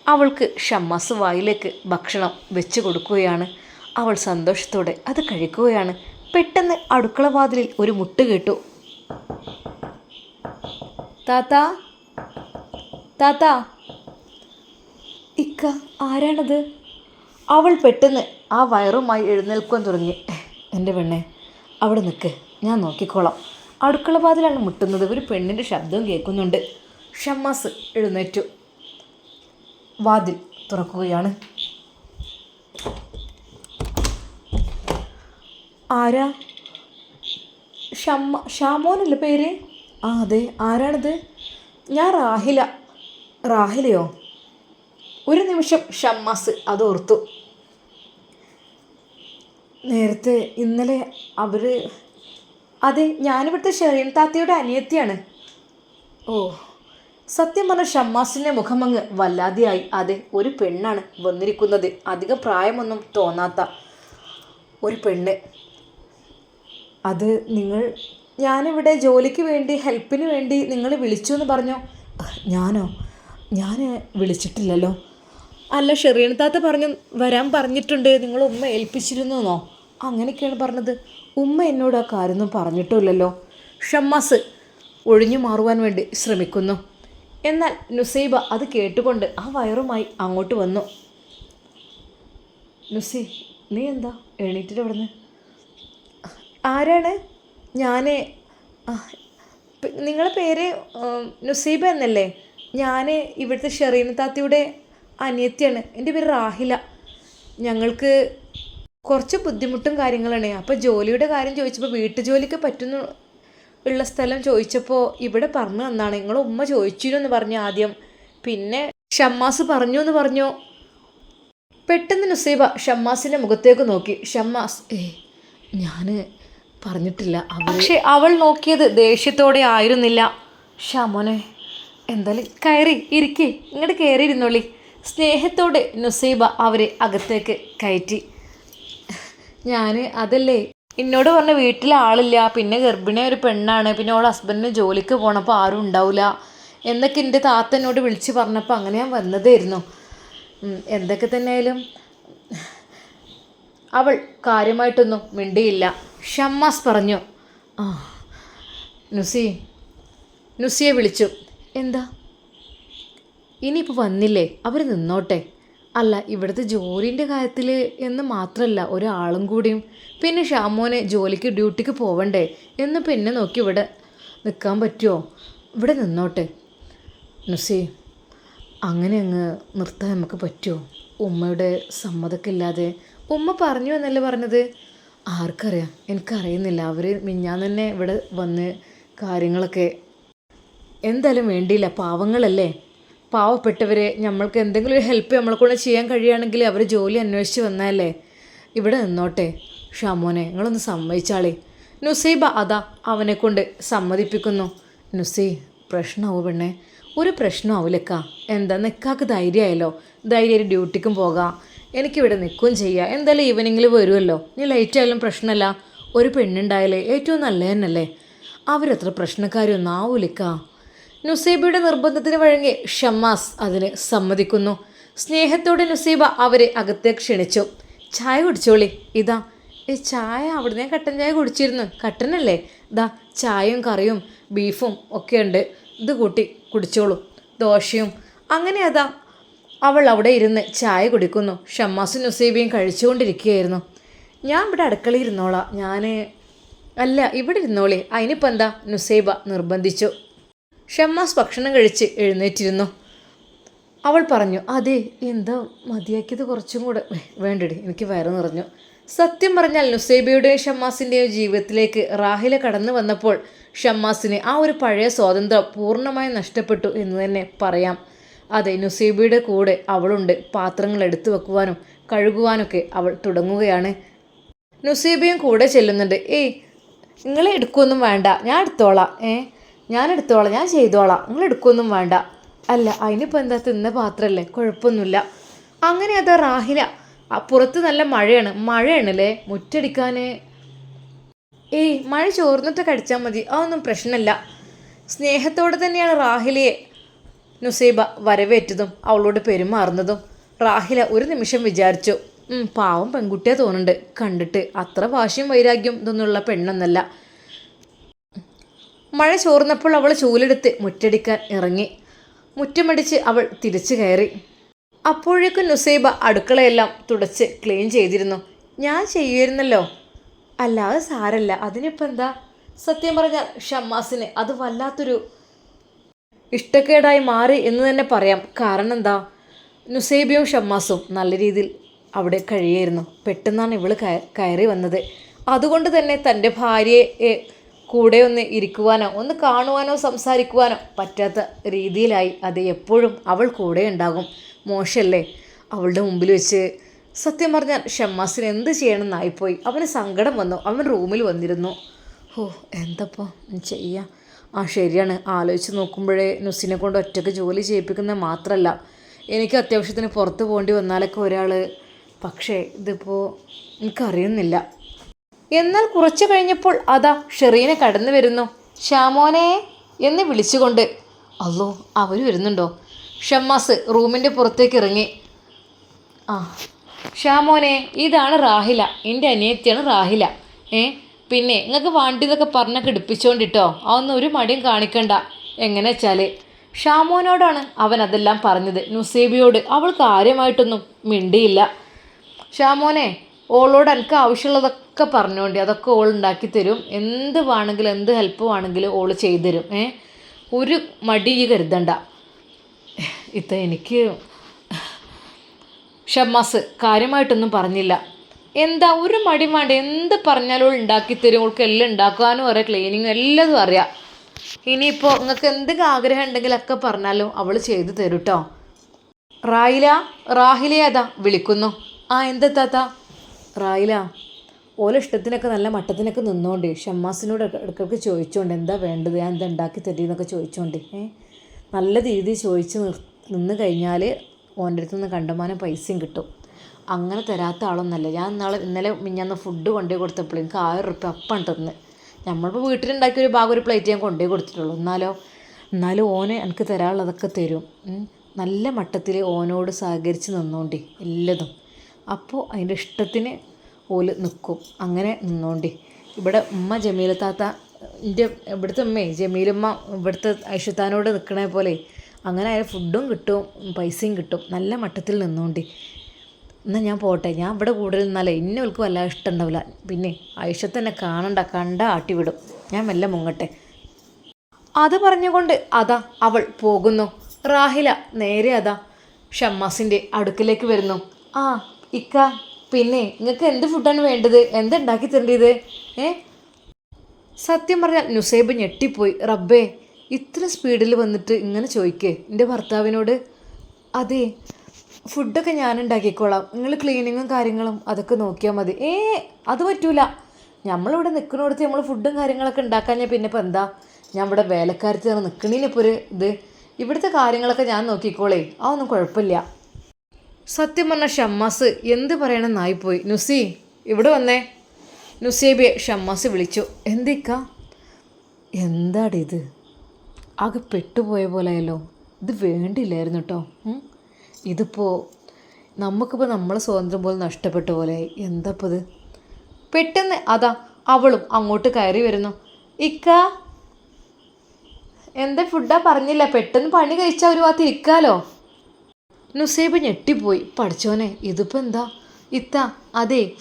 അവൾക്ക് ഷമ്മാസ് വായിലേക്ക് ഭക്ഷണം വെച്ച് കൊടുക്കുകയാണ്. അവൾ സന്തോഷത്തോടെ അത് കഴിക്കുകയാണ്. പെട്ടെന്ന് അടുക്കള വാതിലിൽ ഒരു മുട്ട് കേട്ടു. താത്താ താത്താ ഇക്ക ആരാണത്? അവൾ പെട്ടെന്ന് ആ വയറുമായി എഴുന്നേൽക്കാൻ തുടങ്ങി. എന്റെ പെണ്ണെ അവിടെ നിൽക്ക് ഞാൻ നോക്കിക്കോളാം. അടുക്കള പാതിലാണ് മുട്ടുന്നത്. ഒരു പെണ്ണിന്റെ ശബ്ദവും കേൾക്കുന്നുണ്ട്. ഷമ്മാസ് എഴുന്നേറ്റു. വാതിൽ തുറക്കുകയാണ്. ആരാ? ഷമ്മ ഷാമോനല്ലേ പേര്? ആ അതെ. ആരാണിത്? ഞാൻ റാഹില. റാഹിലയോ? ഒരു നിമിഷം ഷമ്മാസ് അതോർത്തു. നേരത്തെ ഇന്നലെ അവർ അതെ ഞാനിവിടുത്തെ ഷെറീൻ താത്തയുടെ അനിയത്തിയാണ്. ഓ സത്യം പറഞ്ഞ ഷമ്മാസിന്റെ മുഖമങ്ങ് വല്ലാതെയായി. അതെ ഒരു പെണ്ണാണ് വന്നിരിക്കുന്നത്. അധികം പ്രായമൊന്നും തോന്നാത്ത ഒരു പെണ്ണ്. അത് നിങ്ങൾ ഞാനിവിടെ ജോലിക്ക് വേണ്ടി ഹെൽപ്പിന് വേണ്ടി നിങ്ങൾ വിളിച്ചു എന്ന് പറഞ്ഞോ? ഞാനോ? ഞാൻ വിളിച്ചിട്ടില്ലല്ലോ. അല്ല ഷെറീൻ താത്ത പറഞ്ഞു വരാൻ പറഞ്ഞിട്ടുണ്ട്. നിങ്ങൾ ഉമ്മ ഏൽപ്പിച്ചിരുന്നോ അങ്ങനെയൊക്കെയാണ് പറഞ്ഞത്. ഉമ്മ എന്നോട് ആ കാര്യമൊന്നും പറഞ്ഞിട്ടുമില്ലല്ലോ ഷമ്മാസ് ഒഴിഞ്ഞു മാറുവാൻ വേണ്ടി ശ്രമിക്കുന്നു. എന്നാൽ നുസൈബ അത് കേട്ടുകൊണ്ട് ആ വയറുമായി അങ്ങോട്ട് വന്നു. നുസി നീ എന്താ എണീറ്റിട്ട് അവിടുന്ന് ആരാണ്? ഞാൻ നിങ്ങളുടെ പേര് നുസൈബ എന്നല്ലേ? ഞാൻ ഇവിടുത്തെ ഷെറീന താത്തയുടെ അനിയത്തിയാണ്. എന്റെ പേര് റാഹില. ഞങ്ങൾക്ക് കുറച്ച് ബുദ്ധിമുട്ടും കാര്യങ്ങളാണ്. അപ്പോൾ ജോലിയുടെ കാര്യം ചോദിച്ചപ്പോൾ വീട്ടു ജോലിക്ക് പറ്റുന്ന ഉള്ള സ്ഥലം ചോദിച്ചപ്പോൾ ഇവിടെ പറഞ്ഞു തന്നാണ്. നിങ്ങൾ ഉമ്മ ചോദിച്ചിരുന്നു എന്ന് പറഞ്ഞു ആദ്യം. പിന്നെ ഷമ്മാസ് പറഞ്ഞു എന്ന് പറഞ്ഞു. പെട്ടെന്ന് നുസൈബ ഷമ്മാസിന്റെ മുഖത്തേക്ക് നോക്കി. ഷമ്മാസ് ഏ ഞാൻ പറഞ്ഞിട്ടില്ല. പക്ഷെ അവൾ നോക്കിയത് ദേഷ്യത്തോടെ ആയിരുന്നില്ല. ഷമോനെ എന്തായാലും കയറി ഇരിക്കേ. ഇങ്ങോട്ട് കയറി ഇരുന്നോളി സ്നേഹത്തോടെ നുസൈബ അവരെ അകത്തേക്ക് കയറ്റി. ഞാൻ അതല്ലേ? എന്നോട് പറഞ്ഞ വീട്ടിൽ ആളില്ല. പിന്നെ ഗർഭിണി ഒരു പെണ്ണാണ്. പിന്നെ അവൾ ഹസ്ബൻഡിന് ജോലിക്ക് പോണപ്പോൾ ആരും ഉണ്ടാവില്ല എന്നൊക്കെ എന്റെ താത്ത എന്നോട് വിളിച്ച് പറഞ്ഞപ്പോൾ അങ്ങനെ ഞാൻ വന്നതായിരുന്നു. എന്തൊക്കെ തന്നെയായാലും. അവൾ കാര്യമായിട്ടൊന്നും മിണ്ടിയില്ല. ഷമ്മാസ് പറഞ്ഞു. ആ നുസി നുസിയെ വിളിച്ചു. എന്താ? ഇനിയിപ്പോൾ വന്നില്ലേ? അവർ നിന്നോട്ടെ. അല്ല ഇവിടുത്തെ ജോലിന്റെ കാര്യത്തിൽ എന്ന് മാത്രമല്ല ഒരാളും കൂടിയും. പിന്നെ ഷാമോനെ ജോലിക്ക് ഡ്യൂട്ടിക്ക് പോവണ്ടേ? എന്ന് പിന്നെ നോക്കി ഇവിടെ നിൽക്കാൻ പറ്റുമോ ഇവിടെ നിന്നോട്ടെ. നുസി അങ്ങനെ അങ്ങ് നിർത്താൻ നമുക്ക് പറ്റുമോ ഉമ്മയുടെ സമ്മതക്കില്ലാതെ ഉമ്മ പറഞ്ഞു എന്നല്ലേ പറഞ്ഞത്? ആർക്കറിയാം. എനിക്കറിയുന്നില്ല. അവർ മിഞ്ഞാൻ തന്നെ ഇവിടെ വന്ന് കാര്യങ്ങളൊക്കെ എന്തായാലും വേണ്ടിയില്ല പാവങ്ങളല്ലേ? പാവപ്പെട്ടവരെ നമ്മൾക്ക് എന്തെങ്കിലും ഒരു ഹെൽപ്പ് നമ്മളെ കൊണ്ട് ചെയ്യാൻ കഴിയുകയാണെങ്കിൽ അവർ ജോലി അന്വേഷിച്ച് വന്നാലേ ഇവിടെ നിന്നോട്ടെ ഷാമോനെ നിങ്ങളൊന്ന് സമ്മതിച്ചാളേ. നുസൈബ അതാ അവനെ കൊണ്ട് സമ്മതിപ്പിക്കുന്നു. നുസൈ പ്രശ്നമാവും പെണ്ണേ. ഒരു പ്രശ്നമാവില്ലക്ക എന്താ നിൽക്കാക്ക് ധൈര്യമായല്ലോ. ധൈര്യം ഡ്യൂട്ടിക്കും പോകാം. എനിക്കിവിടെ നിൽക്കുകയും ചെയ്യാം. എന്തായാലും ഈവനിങ്ങിൽ വരുമല്ലോ നീ ലൈറ്റ് ആയാലും പ്രശ്നമല്ല. ഒരു പെണ്ണുണ്ടായാലേ ഏറ്റവും നല്ല തന്നെയല്ലേ? അവരത്ര പ്രശ്നക്കാരൊന്നും ആവൂലിക്ക നുസൈബയുടെ നിർബന്ധത്തിന് വഴങ്ങി ഷമ്മാസ് അതിന് സമ്മതിക്കുന്നു. സ്നേഹത്തോടെ നുസൈബ അവരെ അകത്തേക്ക് ക്ഷണിച്ചു. ചായ കുടിച്ചോളി. ഇതാ ഈ ചായ അവിടുന്ന് കട്ടൻ ചായ കുടിച്ചിരുന്നു. കട്ടനല്ലേ? ഇതാ ചായയും കറിയും ബീഫും ഒക്കെ ഉണ്ട് ഇത് കൂട്ടി കുടിച്ചോളൂ. ദോശയും. അങ്ങനെ അതാ അവൾ അവിടെ ഇരുന്ന് ചായ കുടിക്കുന്നു. ഷമ്മാസും നുസൈബയും കഴിച്ചുകൊണ്ടിരിക്കുകയായിരുന്നു. ഞാൻ ഇവിടെ അടുക്കളയിൽ ഇരുന്നോളാം. ഞാൻ അല്ല ഇവിടെ ഇരുന്നോളി. അതിനിപ്പോൾ എന്താ? നുസൈബ നിർബന്ധിച്ചു. ഷമ്മാസ് ഭക്ഷണം കഴിച്ച് എഴുന്നേറ്റിരുന്നു. അവൾ പറഞ്ഞു അതെ എന്താ മതിയാക്കിയത് കുറച്ചും കൂടെ? വേണ്ടടി എനിക്ക് വയറ് നിറഞ്ഞു. സത്യം പറഞ്ഞാൽ നുസൈബയുടെയും ഷമ്മാസിന്റെയും ജീവിതത്തിലേക്ക് റാഹില കടന്നു വന്നപ്പോൾ ഷമ്മാസിന് ആ ഒരു പഴയ സ്വാതന്ത്ര്യം പൂർണമായും നഷ്ടപ്പെട്ടു എന്ന് തന്നെ പറയാം. അതെ നുസൈബയുടെ കൂടെ അവളുണ്ട്. പാത്രങ്ങൾ എടുത്തു വെക്കുവാനും കഴുകുവാനൊക്കെ അവൾ തുടങ്ങുകയാണ്. നുസൈബയും കൂടെ ചെല്ലുന്നുണ്ട്. ഏയ് നിങ്ങളെ എടുക്കുമൊന്നും വേണ്ട ഞാൻ എടുത്തോളാം. ഏ ഞാൻ എടുത്തോളാം ഞാൻ ചെയ്തോളാം. നിങ്ങൾ എടുക്കൊന്നും വേണ്ട. അല്ല അതിനിപ്പോൾ എന്താ തിന്ന പാത്രമല്ലേ കുഴപ്പമൊന്നുമില്ല അങ്ങനെ അതാ റാഹില. പുറത്ത് നല്ല മഴയാണ്. മഴയാണല്ലേ? മുറ്റടിക്കാൻ ഏയ് മഴ ചോർന്നിട്ട് കടിച്ചാൽ മതി. അതൊന്നും പ്രശ്നമല്ല സ്നേഹത്തോടെ തന്നെയാണ് റാഹിലയെ നുസൈബ വരവേറ്റതും അവളോട് പെരുമാറുന്നതും. റാഹില ഒരു നിമിഷം വിചാരിച്ചു പാവം പെൺകുട്ടിയെ തോന്നുന്നുണ്ട്. കണ്ടിട്ട് അത്ര വാശിയും വൈരാഗ്യം ഇതൊന്നുള്ള പെണ്ണൊന്നല്ല. മഴ ചോർന്നപ്പോൾ അവൾ ചൂലെടുത്ത് മുറ്റടിക്കാൻ ഇറങ്ങി. മുറ്റമടിച്ച് അവൾ തിരിച്ചു കയറി. അപ്പോഴേക്കും നുസൈബ അടുക്കളയെല്ലാം തുടച്ച് ക്ലീൻ ചെയ്തിരുന്നു. ഞാൻ ചെയ്യുമായിരുന്നല്ലോ. അല്ലാതെ സാരല്ല. അതിനിപ്പോൾ എന്താ? സത്യം പറഞ്ഞാൽ ഷമ്മാസിന് അത് വല്ലാത്തൊരു ഇഷ്ടക്കേടായി മാറി എന്ന് തന്നെ പറയാം. കാരണം എന്താ? നുസൈബിയും ഷമ്മാസും നല്ല രീതിയിൽ അവിടെ കഴിയായിരുന്നു. പെട്ടെന്നാണ് ഇവൾ കയറി വന്നത്. അതുകൊണ്ട് തന്നെ തന്റെ ഭാര്യയെ കൂടെ ഒന്ന് ഇരിക്കുവാനോ ഒന്ന് കാണുവാനോ സംസാരിക്കുവാനോ പറ്റാത്ത രീതിയിലായി അത് എപ്പോഴും അവൾ കൂടെ ഉണ്ടാകും. മോശമല്ലേ അവളുടെ മുമ്പിൽ വെച്ച്. സത്യം പറഞ്ഞാൽ ഷമ്മാസിന് എന്ത് ചെയ്യണമെന്നായിപ്പോയി. അവന് സങ്കടം വന്നു. അവൻ റൂമിൽ വന്നിരുന്നു. ഓ എന്തപ്പോൾ ചെയ്യാം. ആ ശരിയാണ്. ആലോചിച്ച് നോക്കുമ്പോഴേ നുസിനെ കൊണ്ട് ഒറ്റയ്ക്ക് ജോലി ചെയ്യിപ്പിക്കുന്നത് മാത്രമല്ല എനിക്ക് അത്യാവശ്യത്തിന് പുറത്ത് പോകേണ്ടി വന്നാലൊക്കെ ഒരാൾ പക്ഷേ ഇതിപ്പോൾ എനിക്കറിയുന്നില്ല. എന്നാൽ കുറച്ചു കഴിഞ്ഞപ്പോൾ അതാ ഷെറീനെ കടന്നു വരുന്നു. ഷാമോനെ എന്ന് വിളിച്ചുകൊണ്ട്. അല്ലോ അവർ വരുന്നുണ്ടോ? ഷമ്മാസ് റൂമിന്റെ പുറത്തേക്ക് ഇറങ്ങി. ആ ഷാമോനെ ഇതാണ് റാഹില. എന്റെ അനിയത്തിയാണ് റാഹില. ഏ പിന്നെ നിങ്ങൾക്ക് വണ്ടിതൊക്കെ പറഞ്ഞ കിടിപ്പിച്ചോണ്ടിട്ടോ അതൊന്നും ഒരു മടിയും കാണിക്കണ്ട. എങ്ങനെ വെച്ചാൽ ഷാമോനോടാണ് അവൻ അതെല്ലാം പറഞ്ഞത്. നുസേബിയോട്. അവൾ കാര്യമായിട്ടൊന്നും മിണ്ടിയില്ല. ഷാമോനെ ഓളോട് എനിക്ക് ആവശ്യമുള്ളതൊക്കെ പറഞ്ഞോണ്ടി അതൊക്കെ ഓൾ ഉണ്ടാക്കി തരും. എന്ത് വേണമെങ്കിലും എന്ത് ഹെൽപ്പ് വേണമെങ്കിലും ഓൾ ചെയ്തു തരും. ഏ? ഒരു മടി കരുതണ്ട. ഇത്ത എനിക്ക് ഷമ്മാസ് കാര്യമായിട്ടൊന്നും പറഞ്ഞില്ല. എന്താ ഒരു മടി വേണ്ട എന്ത് പറഞ്ഞാലും ഉണ്ടാക്കി തരും. ഓൾക്ക് എല്ലാം ഉണ്ടാക്കാനും അറിയാം ക്ലീനിങ്ങും എല്ലാതും അറിയാം. ഇനിയിപ്പോൾ നിങ്ങൾക്ക് എന്തെങ്കിലും ആഗ്രഹം ഉണ്ടെങ്കിലൊക്കെ പറഞ്ഞാലും അവൾ ചെയ്തു തരും കേട്ടോ റായില റാഹിലേ അതാ വിളിക്കുന്നു. ആ എന്താ താത്ത? റായില. ഓല ഇഷ്ടത്തിനൊക്കെ നല്ല മട്ടത്തിനൊക്കെ നിന്നോണ്ട് ഷമ്മാസിനോട് ഇട- ഇടയ്ക്കിടയ്ക്ക് ചോദിച്ചോണ്ട് എന്താ വേണ്ടത്? ഞാൻ എന്താ ഉണ്ടാക്കി തരുന്നൊക്കെ ചോദിച്ചോണ്ട്. നല്ല രീതിയിൽ ചോദിച്ച് നിന്ന് കഴിഞ്ഞാൽ ഓന്റെ അടുത്ത് നിന്ന് കണ്ടമാനം പൈസയും കിട്ടും. അങ്ങനെ തരാത്ത ആളൊന്നല്ല. ഞാൻ നാളെ ഇന്നലെ മിഞ്ഞാന്ന് ഫുഡ് കൊണ്ടുപോയി കൊടുത്തപ്പോൾ എനിക്ക് ആയിരം റുപ്യ അപ്പം തന്ന്. നമ്മളിപ്പോൾ വീട്ടിലുണ്ടാക്കിയ ഒരു ഭാഗം ഒരു പ്ലേറ്റ് ഞാൻ കൊണ്ടുപോയി കൊടുത്തിട്ടുള്ളൂ. എന്നാലോ എന്നാലും ഓനെ എനിക്ക് തരാനുള്ളതൊക്കെ തരും. നല്ല മട്ടത്തിൽ ഓനോട് സഹകരിച്ച് നിന്നോണ്ടി എല്ലതും. അപ്പോൾ അതിന്റെ ഇഷ്ടത്തിന് ഓൽ നിൽക്കും അങ്ങനെ നിന്നോണ്ടി. ഇവിടെ ഉമ്മ ജമീല താത്ത എന്റെ ഇവിടുത്തെ ഉമ്മേ ജമീലുമ്മ ഇവിടുത്തെ ഐഷത്താനോട് നിൽക്കണ പോലെ അങ്ങനെ അയാൾ ഫുഡും കിട്ടും പൈസയും കിട്ടും. നല്ല മട്ടത്തിൽ നിന്നോണ്ടി. എന്നാൽ ഞാൻ പോട്ടെ ഞാൻ ഇവിടെ കൂടുതൽ നിന്നാലേ ഇന്നെ അവൾക്ക് വല്ല ഇഷ്ടം ഉണ്ടാവില്ല പിന്നെ ഐഷത്തന്നെ കാണണ്ട കണ്ട ആട്ടി വിടും. ഞാൻ മെല്ലെ മുങ്ങട്ടെ. അത് പറഞ്ഞുകൊണ്ട് അതാ അവൾ പോകുന്നു. റാഹില നേരെ അതാ ഷമ്മാസിന്റെ അടുക്കിലേക്ക് വരുന്നു. ആ ഇക്ക. പിന്നെ നിങ്ങൾക്ക് എന്ത് ഫുഡാണ് വേണ്ടത്? എന്തുണ്ടാക്കി തരേണ്ടത്? ഏ? സത്യം പറഞ്ഞാൽ നുസൈബ് ഞെട്ടിപ്പോയി. റബ്ബേ ഇത്ര സ്പീഡിൽ വന്നിട്ട് ഇങ്ങനെ ചോദിക്കേ എന്റെ ഭർത്താവിനോട്. അതെ ഫുഡൊക്കെ ഞാൻ ഉണ്ടാക്കിക്കോളാം നിങ്ങൾ ക്ലീനിങ്ങും കാര്യങ്ങളും അതൊക്കെ നോക്കിയാൽ മതി. ഏ അത് പറ്റൂല. നമ്മളിവിടെ നിൽക്കുന്നിടത്ത് നമ്മൾ ഫുഡും കാര്യങ്ങളൊക്കെ ഉണ്ടാക്കാൻ ഞാൻ പിന്നെ ഇപ്പം എന്താ? ഞാൻ ഇവിടെ വേലക്കാരത്ത് നിൽക്കണേനിപ്പോൾ ഒരു ഇത്. ഇവിടുത്തെ കാര്യങ്ങളൊക്കെ ഞാൻ നോക്കിക്കോളേ. അതൊന്നും കുഴപ്പമില്ല. സത്യം പറഞ്ഞ ഷമ്മാസ് എന്ത് പറയണമെന്നായിപ്പോയി നുസി ഇവിടെ വന്നേ? നുസേബിയെ ഷമ്മാസ് വിളിച്ചു. എന്തിക്ക? എന്താടിത് ആകെ പെട്ടുപോയ പോലെയല്ലോ. ഇത് വേണ്ടിയില്ലായിരുന്നു കേട്ടോ. ഇതിപ്പോൾ നമുക്കിപ്പോൾ നമ്മളെ സ്വാതന്ത്ര്യം പോലെ നഷ്ടപ്പെട്ട പോലെ. എന്താപ്പോൾ ഇത്? പെട്ടെന്ന് അതാ അവളും അങ്ങോട്ട് കയറി വരുന്നു. ഇക്ക? എന്താ ഫുഡാ പറഞ്ഞില്ല. പെട്ടെന്ന് പണി കഴിച്ചാൽ ഒരു ഭാഗത്ത് ഇരിക്കാലോ. നുസൈബ് ഞെട്ടിപ്പോയി. പഠിച്ചോനെ ഇതിപ്പോൾ എന്താ? ഇത്ത അതെ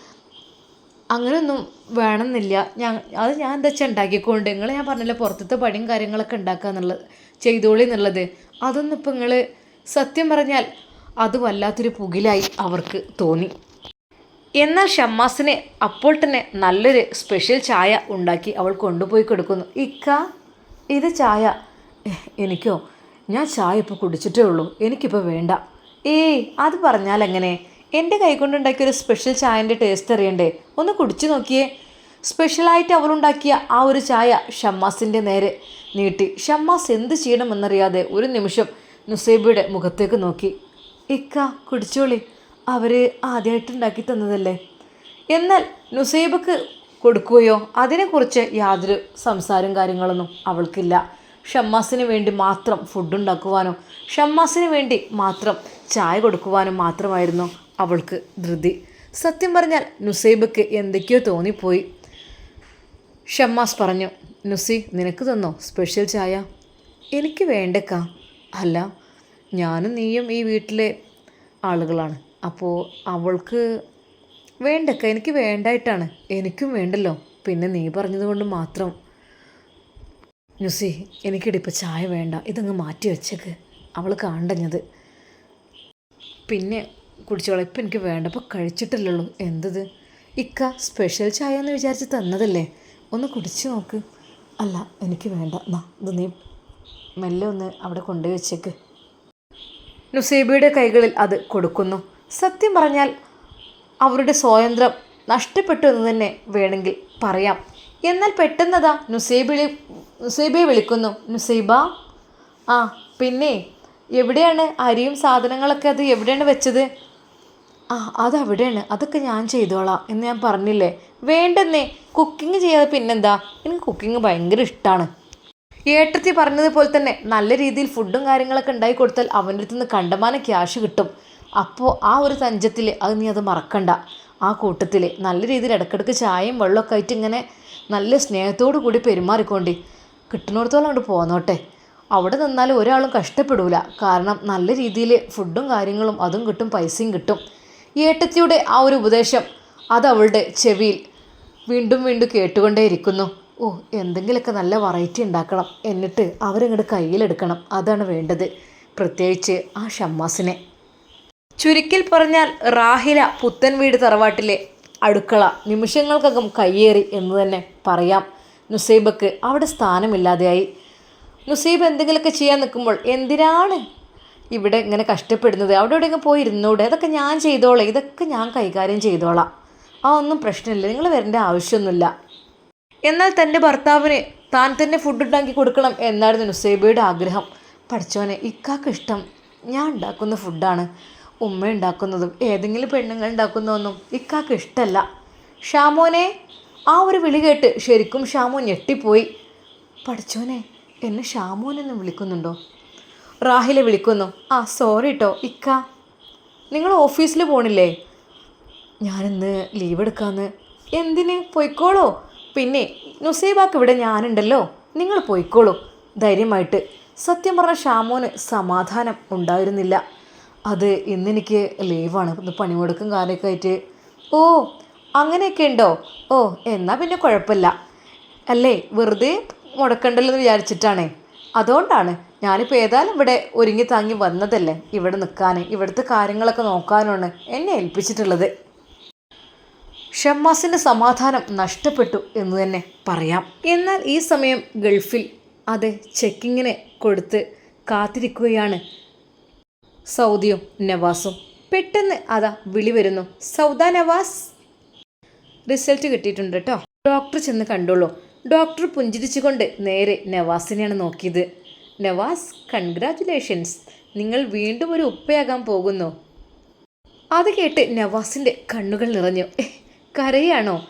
അങ്ങനെയൊന്നും വേണമെന്നില്ല. ഞാൻ അത് ഞാൻ എന്താ വെച്ചാൽ ഉണ്ടാക്കിക്കൊണ്ട്? നിങ്ങൾ ഞാൻ പറഞ്ഞില്ല പുറത്തത്തെ പണിയും കാര്യങ്ങളൊക്കെ ഉണ്ടാക്കുക എന്നുള്ളത് ചെയ്തോളി എന്നുള്ളത്. അതൊന്നും ഇപ്പം നിങ്ങൾ സത്യം പറഞ്ഞാൽ അത് വല്ലാത്തൊരു പുകിലായി അവർക്ക് തോന്നി. എന്നാൽ ഷമ്മാസിനെ അപ്പോൾ തന്നെ നല്ലൊരു സ്പെഷ്യൽ ചായ ഉണ്ടാക്കി അവൾ കൊണ്ടുപോയി കൊടുക്കുന്നു. ഇക്ക ഇത് ചായ? എനിക്കോ? ഞാൻ ചായ ഇപ്പോൾ കുടിച്ചിട്ടേ ഉള്ളൂ. എനിക്കിപ്പോൾ വേണ്ട. ഏയ് അത് പറഞ്ഞാൽ എങ്ങനെ? എന്റെ കൈകൊണ്ടുണ്ടാക്കിയ ഒരു സ്പെഷ്യൽ ചായന്റെ ടേസ്റ്റ് അറിയണ്ടേ? ഒന്ന് കുടിച്ചു നോക്കിയേ. സ്പെഷ്യലായിട്ട് അവളുണ്ടാക്കിയ ആ ഒരു ചായ ഷമ്മാസിന്റെ നേരെ നീട്ടി. ഷമ്മാസ് എന്ത് ചെയ്യണമെന്നറിയാതെ ഒരു നിമിഷം നുസൈബയുടെ മുഖത്തേക്ക് നോക്കി. ഇക്ക കുടിച്ചോളി. അവർ ആദ്യമായിട്ട് ഉണ്ടാക്കി തന്നതല്ലേ? എന്നാൽ നുസൈബക്ക് കൊടുക്കുകയോ അതിനെക്കുറിച്ച് യാതൊരു സംസാരം കാര്യങ്ങളൊന്നും അവൾക്കില്ല. ഷമ്മാസിന് വേണ്ടി മാത്രം ഫുഡ് ഉണ്ടാക്കുവാനോ ഷമ്മാസിന് വേണ്ടി മാത്രം ചായ കൊടുക്കുവാനും മാത്രമായിരുന്നു അവൾക്ക് ധൃതി. സത്യം പറഞ്ഞാൽ നുസൈബക്ക് എന്തൊക്കെയോ തോന്നിപ്പോയി. ഷമ്മാസ് പറഞ്ഞു നുസി നിനക്ക് തന്നോ സ്പെഷ്യൽ ചായ? എനിക്ക് വേണ്ടക്ക. അല്ല ഞാനും നീയും ഈ വീട്ടിലെ ആളുകളാണ്. അപ്പോൾ അവൾക്ക് വേണ്ടക്ക? എനിക്ക് വേണ്ടായിട്ടാണ്. എനിക്കും വേണ്ടല്ലോ. പിന്നെ നീ പറഞ്ഞതുകൊണ്ട് മാത്രം. നുസി എനിക്കിടിപ്പോൾ ചായ വേണ്ട. ഇതങ്ങ് മാറ്റി വെച്ചേക്ക്. അവൾ കാണ്ടഞ്ഞത്. പിന്നെ കുടിച്ചോളാം. ഇപ്പം എനിക്ക് വേണ്ട. ഇപ്പോൾ കഴിച്ചിട്ടില്ലല്ലോ. എന്തത്? ഇക്ക സ്പെഷ്യൽ ചായ എന്ന് വിചാരിച്ച് തന്നതല്ലേ? ഒന്ന് കുടിച്ച് നോക്ക്. അല്ല എനിക്ക് വേണ്ട. എന്നാ ഇത് നീ മെല്ലെ ഒന്ന് അവിടെ കൊണ്ടുപോയി വെച്ചേക്ക്. നുസൈബിയുടെ കൈകളിൽ അത് കൊടുക്കുന്നു. സത്യം പറഞ്ഞാൽ അവരുടെ സ്വാതന്ത്ര്യം നഷ്ടപ്പെട്ടു എന്ന് തന്നെ വേണമെങ്കിൽ പറയാം. എന്നാൽ പെട്ടെന്നതാ നുസൈബിളി നുസൈബയെ വിളിക്കുന്നു. നുസൈബ? ആ പിന്നെ എവിടെയാണ് അരിയും സാധനങ്ങളൊക്കെ? അത് എവിടെയാണ് വെച്ചത്? ആ അതവിടെയാണ് അതൊക്കെ ഞാൻ ചെയ്തോളാം എന്ന് ഞാൻ പറഞ്ഞില്ലേ? വേണ്ടെന്നേ. കുക്കിംഗ് ചെയ്യാതെ പിന്നെന്താ? എനിക്ക് കുക്കിംഗ് ഭയങ്കര ഇഷ്ടമാണ് ഏട്ടത്തി പറഞ്ഞതുപോലെ തന്നെ നല്ല രീതിയിൽ ഫുഡും കാര്യങ്ങളൊക്കെ ഉണ്ടാക്കി കൊടുത്താൽ അവന്റെ അടുത്ത് നിന്ന് കണ്ടമാനം ക്യാഷ് കിട്ടും. അപ്പോൾ ആ ഒരു തഞ്ചത്തിൽ അത് നീ അത് മറക്കണ്ട. ആ കൂട്ടത്തിൽ നല്ല രീതിയിൽ ഇടയ്ക്കിടയ്ക്ക് ചായയും വെള്ളമൊക്കെ ആയിട്ട് ഇങ്ങനെ നല്ല സ്നേഹത്തോടു കൂടി പെരുമാറിക്കൊണ്ടി. കിട്ടുന്നിടത്തോളം അങ്ങോട്ട് പോന്നോട്ടെ. അവിടെ നിന്നാൽ ഒരാളും കഷ്ടപ്പെടൂല. കാരണം നല്ല രീതിയിൽ ഫുഡും കാര്യങ്ങളും അതും കിട്ടും പൈസയും കിട്ടും. ഏട്ടത്തിയുടെ ആ ഒരു ഉപദേശം അതവളുടെ ചെവിയിൽ വീണ്ടും വീണ്ടും കേട്ടുകൊണ്ടേയിരിക്കുന്നു ഓ എന്തെങ്കിലുമൊക്കെ നല്ല വെറൈറ്റി ഉണ്ടാക്കണം. എന്നിട്ട് അവരങ്ങോട്ട് കയ്യിലെടുക്കണം. അതാണ് വേണ്ടത്. പ്രത്യേകിച്ച് ആ ഷമ്മാസിനെ. ചുരുക്കിൽ പറഞ്ഞാൽ റാഹില പുത്തൻ വീട് തറവാട്ടിലെ അടുക്കള നിമിഷങ്ങൾക്കകം കയ്യേറി എന്ന് തന്നെ പറയാം. നുസൈബക്ക് അവിടെ സ്ഥാനമില്ലാതെയായി. നുസൈബ് എന്തെങ്കിലുമൊക്കെ ചെയ്യാൻ നിൽക്കുമ്പോൾ എന്തിനാണ് ഇവിടെ ഇങ്ങനെ കഷ്ടപ്പെടുന്നത്? അവിടെ എവിടെയെങ്കിലും പോയി അതൊക്കെ ഞാൻ ചെയ്തോളാം. ഇതൊക്കെ ഞാൻ കൈകാര്യം ചെയ്തോളാം. ആ ഒന്നും പ്രശ്നമില്ല. നിങ്ങൾ വരേണ്ട ആവശ്യമൊന്നുമില്ല. എന്നാൽ തന്റെ ഭർത്താവിന് താൻ തന്നെ ഫുഡ് ഉണ്ടാക്കി കൊടുക്കണം എന്നായിരുന്നു നുസൈബയുടെ ആഗ്രഹം. പഠിച്ചവനെ ഇക്കാക്ക് ഇഷ്ടം. ഞാൻ ഉണ്ടാക്കുന്ന ഫുഡാണ് ഉമ്മ ഉണ്ടാക്കുന്നതും ഏതെങ്കിലും പെണ്ണുങ്ങൾ ഉണ്ടാക്കുന്നതൊന്നും ഇക്കാക്ക് ഇഷ്ടമല്ല ഷാമോനെ ആ ഒരു വിളി കേട്ട് ശരിക്കും ഷാമോ ഞെട്ടിപ്പോയി. പഠിച്ചോനെ എന്നെ ഷാമോനെന്ന് വിളിക്കുന്നുണ്ടോ? റാഹിലെ വിളിക്കുന്നു. ആ സോറി കേട്ടോ ഇക്ക. നിങ്ങൾ ഓഫീസിൽ പോണില്ലേ? ഞാനിന്ന് ലീവ് എടുക്കാന്ന്. എന്തിന്? പൊയ്ക്കോളൂ. പിന്നെ നുസൈബാക്ക് ഇവിടെ ഞാനുണ്ടല്ലോ. നിങ്ങൾ പൊയ്ക്കോളൂ. ധൈര്യമായിട്ട്. സത്യം പറഞ്ഞ ഷാമോന് സമാധാനം ഉണ്ടായിരുന്നില്ല. അത് ഇന്നെനിക്ക് ലീവാണ്. ഇന്ന് പണിമുടക്കും കാര്യമൊക്കെ ആയിട്ട്. ഓ അങ്ങനെയൊക്കെ ഉണ്ടോ? ഓ എന്നാൽ പിന്നെ കുഴപ്പമില്ല. അല്ലേ വെറുതെ മുടക്കണ്ടല്ലോ എന്ന് വിചാരിച്ചിട്ടാണേ. അതുകൊണ്ടാണ് ഞാനിപ്പോൾ ഏതായാലും ഇവിടെ ഒരുങ്ങി താങ്ങി വന്നതല്ലേ ഇവിടെ നിൽക്കാൻ ഇവിടുത്തെ കാര്യങ്ങളൊക്കെ നോക്കാനാണ് എന്നെ ഏൽപ്പിച്ചിട്ടുള്ളത്. ഷമ്മാസിന്റെ സമാധാനം നഷ്ടപ്പെട്ടു എന്ന് തന്നെ പറയാം. എന്നാൽ ഈ സമയം ഗൾഫിൽ അത് ചെക്കിങ്ങിനെ കൊടുത്ത് കാത്തിരിക്കുകയാണ് സൗദിയും നവാസും പെട്ടെന്ന് അതാ വിളി വരുന്നു. സൗദ നവാസ്. റിസൾട്ട് കിട്ടിയിട്ടുണ്ട് കേട്ടോ. ഡോക്ടർ ചെന്ന് കണ്ടോളൂ. ഡോക്ടർ പുഞ്ചിരിച്ചുകൊണ്ട് നേരെ നവാസിനെയാണ് നോക്കിയത്. നവാസ് കൺഗ്രാറ്റുലേഷൻസ് നിങ്ങൾ വീണ്ടും ഒരു ഉപ്പയാകാൻ പോകുന്നു. അത് കേട്ട് നവാസിന്റെ കണ്ണുകൾ നിറഞ്ഞു. "എഹ്, കരയാണോ?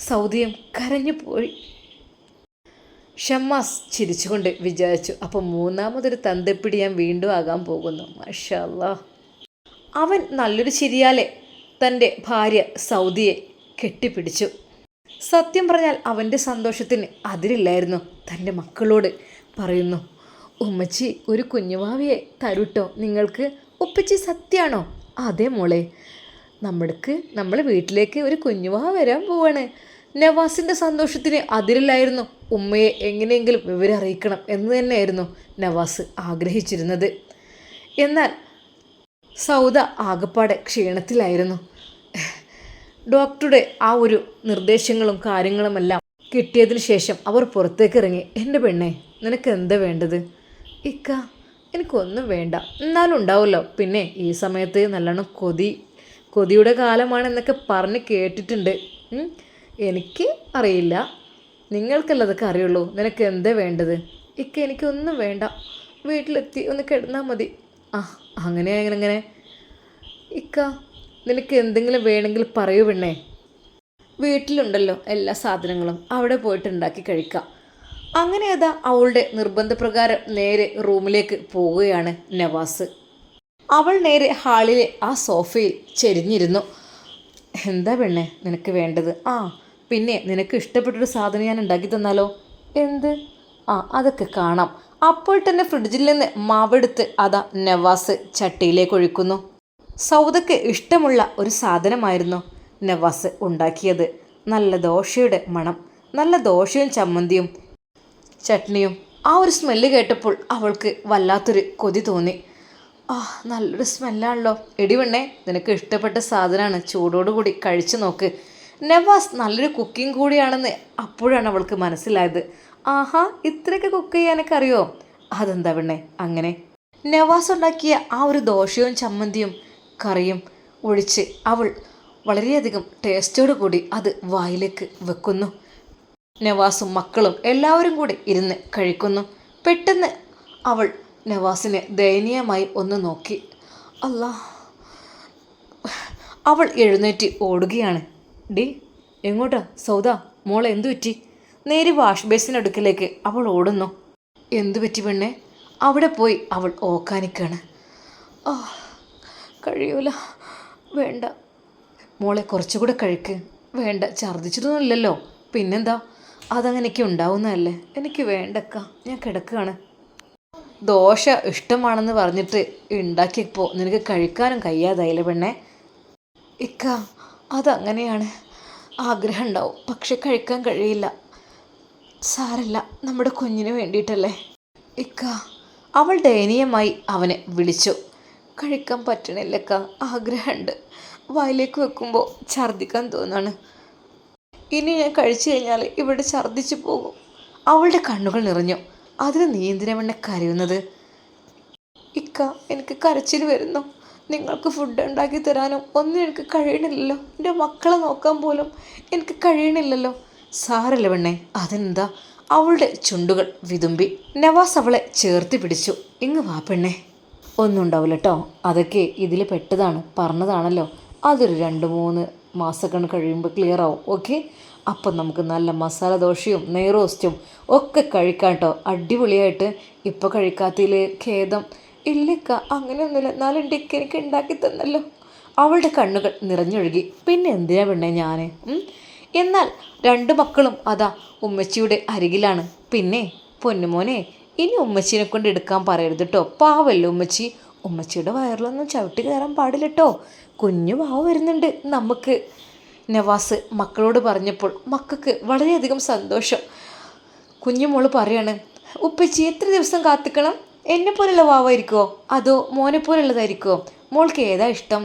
സൗദിയും കരഞ്ഞു പോയി. ഷമ്മാസ് ചിരിച്ചുകൊണ്ട് വിചാരിച്ചു അപ്പം മൂന്നാമതൊരു തന്തപ്പിടി ഞാൻ വീണ്ടും ആകാൻ പോകുന്നു. മഷല്ല. അവൻ നല്ലൊരു ചിരിയാലെ തന്റെ ഭാര്യ സൗദിയെ കെട്ടിപ്പിടിച്ചു. സത്യം പറഞ്ഞാൽ അവന്റെ സന്തോഷത്തിന് അതിരില്ലായിരുന്നു. തന്റെ മക്കളോട് പറയുന്നു ഉമ്മച്ചി ഒരു കുഞ്ഞുവാവിയെ തരുട്ടോ? നിങ്ങൾക്ക് ഉപ്പച്ചി സത്യാണോ? അതേ മോളെ നമ്മൾക്ക് നമ്മൾ വീട്ടിലേക്ക് ഒരു കുഞ്ഞുവാവ വരാൻ പോവാണ്. നവാസിന്റെ സന്തോഷത്തിന് അതിരില്ലായിരുന്നു. ഉമ്മയെ എങ്ങനെയെങ്കിലും വിവരം അറിയിക്കണം എന്ന് തന്നെയായിരുന്നു നവാസ് ആഗ്രഹിച്ചിരുന്നത്. എന്നാൽ സൗദ ആകപ്പാടെ ക്ഷീണത്തിലായിരുന്നു. ഡോക്ടറുടെ ആ ഒരു നിർദ്ദേശങ്ങളും കാര്യങ്ങളുമെല്ലാം കിട്ടിയതിന് ശേഷം അവർ പുറത്തേക്ക് ഇറങ്ങി എന്റെ പെണ്ണെ നിനക്ക് എന്താ വേണ്ടത്? ഇക്ക എനിക്കൊന്നും വേണ്ട. എന്നാലും ഉണ്ടാവുമല്ലോ. പിന്നെ ഈ സമയത്ത് നല്ലോണം കൊതി കൊതിയുടെ കാലമാണെന്നൊക്കെ പറഞ്ഞ് കേട്ടിട്ടുണ്ട്. എനിക്ക് അറിയില്ല. നിങ്ങൾക്കല്ല അതൊക്കെ അറിയുള്ളൂ. നിനക്ക് എന്താ വേണ്ടത്? ഇക്ക എനിക്കൊന്നും വേണ്ട. വീട്ടിലെത്തി ഒന്ന് കിടന്നാൽ മതി. ആ അങ്ങനെ അങ്ങനെ അങ്ങനെ. ഇക്ക നിനക്ക് എന്തെങ്കിലും വേണമെങ്കിൽ പറയൂ പെണ്ണേ. വീട്ടിലുണ്ടല്ലോ എല്ലാ സാധനങ്ങളും. അവിടെ പോയിട്ട് ഉണ്ടാക്കി കഴിക്കാം. അങ്ങനെ അതാ അവളുടെ നിർബന്ധപ്രകാരം നേരെ റൂമിലേക്ക് പോവുകയാണ് നവാസ്. അവൾ നേരെ ഹാളിലെ ആ സോഫയിൽ ചെരിഞ്ഞിരുന്നു. എന്താ പെണ്ണേ നിനക്ക് വേണ്ടത്? ആ പിന്നെ നിനക്ക് ഇഷ്ടപ്പെട്ടൊരു സാധനം ഞാൻ ഉണ്ടാക്കി തന്നാലോ? എന്ത്? ആ അതൊക്കെ കാണാം. അപ്പോൾ തന്നെ ഫ്രിഡ്ജിൽ നിന്ന് മാവെടുത്ത് അതാ നവാസ് ചട്ടിയിലേക്ക് ഒഴിക്കുന്നു. സൗദക്ക് ഇഷ്ടമുള്ള ഒരു സാധനമായിരുന്നു നവാസ് ഉണ്ടാക്കിയത്. നല്ല ദോശയുടെ മണം നല്ല ദോശയും ചമ്മന്തിയും ചട്നിയും. ആ ഒരു സ്മെല്ല് കേട്ടപ്പോൾ അവൾക്ക് വല്ലാത്തൊരു കൊതി തോന്നി. ആ നല്ലൊരു സ്മെല്ലാണല്ലോ എടിവണ്ണേ നിനക്ക് ഇഷ്ടപ്പെട്ട സാധനമാണ്. ചൂടോടുകൂടി കഴിച്ചു നോക്ക്. നവാസ് നല്ലൊരു കുക്കിംഗ് കൂടിയാണെന്ന് അപ്പോഴാണ് അവൾക്ക് മനസ്സിലായത്. ആഹാ ഇത്രയൊക്കെ കുക്ക് ചെയ്യാനൊക്കെ അറിയോ അതെന്താ പെണ്ണേ അങ്ങനെ. നവാസ് ഉണ്ടാക്കിയ ആ ഒരു ദോശയും ചമ്മന്തിയും കറിയും ഒഴിച്ച് അവൾ വളരെയധികം ടേസ്റ്റോടു കൂടി അത് വായിലേക്ക് വെക്കുന്നു. നവാസും മക്കളും എല്ലാവരും കൂടി ഇരുന്ന് കഴിക്കുന്നു. പെട്ടെന്ന് അവൾ നവാസിനെ ദയനീയമായി ഒന്ന് നോക്കി. അല്ല അവൾ എഴുന്നേറ്റ് ഓടുകയാണ്. ഡി എങ്ങോട്ടാ? സൗദ മോൾ എന്തു പറ്റി? നേരെ വാഷ് ബേസിനടുക്കിലേക്ക് അവൾ ഓടുന്നു. എന്തു പറ്റി പെണ്ണെ? അവിടെ പോയി അവൾ ഓക്കാനിക്കാണ്. ആ കഴിയൂല. വേണ്ട. മോളെ കുറച്ചുകൂടെ കഴിക്ക്. വേണ്ട ഛർദ്ദിച്ചിട്ടൊന്നുമില്ലല്ലോ. പിന്നെന്താ? അതങ്ങനെയൊക്കെ ഉണ്ടാവുന്നതല്ലേ? എനിക്ക് വേണ്ടക്ക. ഞാൻ കിടക്കുകയാണ് ദോശ ഇഷ്ടമാണെന്ന് പറഞ്ഞിട്ട് ഉണ്ടാക്കിയപ്പോൾ നിനക്ക് കഴിക്കാനും കഴിയാതായില്ലേ പെണ്ണെ? ഇക്ക അതങ്ങനെയാണ്. ആഗ്രഹം ഉണ്ടാവും പക്ഷെ കഴിക്കാൻ കഴിയില്ല. സാരല്ല നമ്മുടെ കുഞ്ഞിന് വേണ്ടിയിട്ടല്ലേ? ഇക്ക അവൾ ദയനീയമായി അവനെ വിളിച്ചു. കഴിക്കാൻ പറ്റണില്ലക്ക ആഗ്രഹമുണ്ട്. വായിലേക്ക് വെക്കുമ്പോൾ ഛർദ്ദിക്കാൻ തോന്നാണ്. ഇനി ഞാൻ കഴിച്ചു കഴിഞ്ഞാൽ ഇവിടെ ഛർദ്ദിച്ചു പോകും. അവളുടെ കണ്ണുകൾ നിറഞ്ഞു. അതിന് നീ എന്തിനാ കരയുന്നത്? ഇക്ക എനിക്ക് കരച്ചിൽ വരുന്നു. നിങ്ങൾക്ക് ഫുഡ് ഉണ്ടാക്കി തരാനും ഒന്നും എനിക്ക് കഴിയണില്ലല്ലോ. എന്റെ മക്കളെ നോക്കാൻ പോലും എനിക്ക് കഴിയണില്ലല്ലോ. സാരല്ല പെണ്ണെ അതെന്താ? അവളുടെ ചുണ്ടുകൾ വിതുമ്പി നവാസ് അവളെ ചേർത്ത് പിടിച്ചു. ഇങ്ങ് വാ പെണ്ണെ. ഒന്നും ഉണ്ടാവില്ല കേട്ടോ അതൊക്കെ ഇതിൽ പെട്ടതാണ് പറഞ്ഞതാണല്ലോ. അതൊരു രണ്ട് മൂന്ന് മാസക്കണ് കഴിയുമ്പോൾ ക്ലിയർ ആവും ഓക്കെ അപ്പം നമുക്ക് നല്ല മസാല ദോശയും നെയ്റോസ്റ്റും ഒക്കെ കഴിക്കാം കേട്ടോ അടിപൊളിയായിട്ട് ഇപ്പോൾ കഴിക്കാത്തതിൽ ഖേദം ഇല്ലക്ക അങ്ങനെയൊന്നുമില്ല. എന്നാലും ഡിക്ക് എനിക്ക് ഉണ്ടാക്കി തന്നല്ലോ. അവളുടെ കണ്ണുകൾ നിറഞ്ഞൊഴുകി. പിന്നെ എന്തിനാ പെണ്ണേ ഞാൻ എന്നാൽ രണ്ട് മക്കളും അതാ ഉമ്മച്ചിയുടെ അരികിലാണ്. പിന്നെ പൊന്നുമോനെ ഇനി ഉമ്മച്ചീനെ കൊണ്ട് എടുക്കാൻ പറയരുത് കേട്ടോ പാവല്ലോ ഉമ്മച്ചി? ഉമ്മച്ചിയുടെ വയറിലൊന്നും ചവിട്ടി കയറാൻ പാടില്ല കേട്ടോ കുഞ്ഞു പാവ വരുന്നുണ്ട് നമുക്ക്. നവാസ് മക്കളോട് പറഞ്ഞപ്പോൾ മക്കൾക്ക് വളരെയധികം സന്തോഷം. കുഞ്ഞുമോൾ പറയാണ് ഉപ്പച്ചി എത്ര ദിവസം കാത്തിക്കണം? എന്നെ പോലുള്ള വാവായിരിക്കുമോ അതോ മോനെ പോലുള്ളതായിരിക്കുമോ മോൾക്ക് ഏതാ ഇഷ്ടം?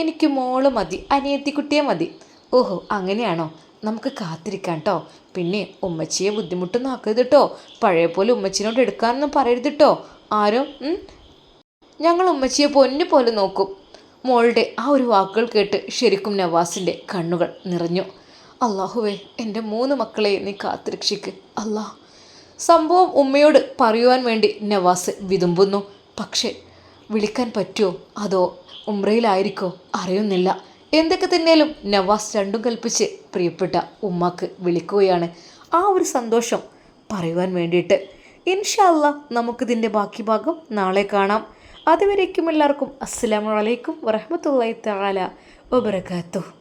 എനിക്ക് മോൾ മതി അനിയത്തിക്കുട്ടിയെ മതി. ഓഹോ അങ്ങനെയാണോ? നമുക്ക് കാത്തിരിക്കാം കേട്ടോ പിന്നെ ഉമ്മച്ചിയെ ബുദ്ധിമുട്ടൊന്നും ആക്കരുത് കേട്ടോ പഴയ പോലെ ഉമ്മച്ചിനോട് എടുക്കാനൊന്നും പറയരുത് കേട്ടോ ആരോ? ഞങ്ങൾ ഉമ്മച്ചിയെ പൊന്നു പോലെ നോക്കും. മോളുടെ ആ ഒരു വാക്കുകൾ കേട്ട് ശരിക്കും നവാസിന്റെ കണ്ണുകൾ നിറഞ്ഞു. അള്ളാഹുവേ എന്റെ മൂന്ന് മക്കളെ നീ കാത്തുരക്ഷിക്ക്. അല്ലാ സംഭവം ഉമ്മയോട് പറയുവാൻ വേണ്ടി നവാസ് വിതുമ്പുന്നു. പക്ഷേ വിളിക്കാൻ പറ്റുമോ അതോ ഉമ്രയിലായിരിക്കോ അറിയുന്നില്ല. എന്തൊക്കെ തന്നെയാലും നവാസ് രണ്ടും കൽപ്പിച്ച് പ്രിയപ്പെട്ട ഉമ്മാക്ക് വിളിക്കുകയാണ്. ആ ഒരു സന്തോഷം പറയുവാൻ വേണ്ടിയിട്ട്. ഇൻഷല്ല നമുക്കിതിന്റെ ബാക്കി ഭാഗം നാളെ കാണാം. അതുവരേക്കും എല്ലാവർക്കും അസ്സാം വലൈക്കും വറഹമത്തല്ലാ തആല വബറകാതുഹു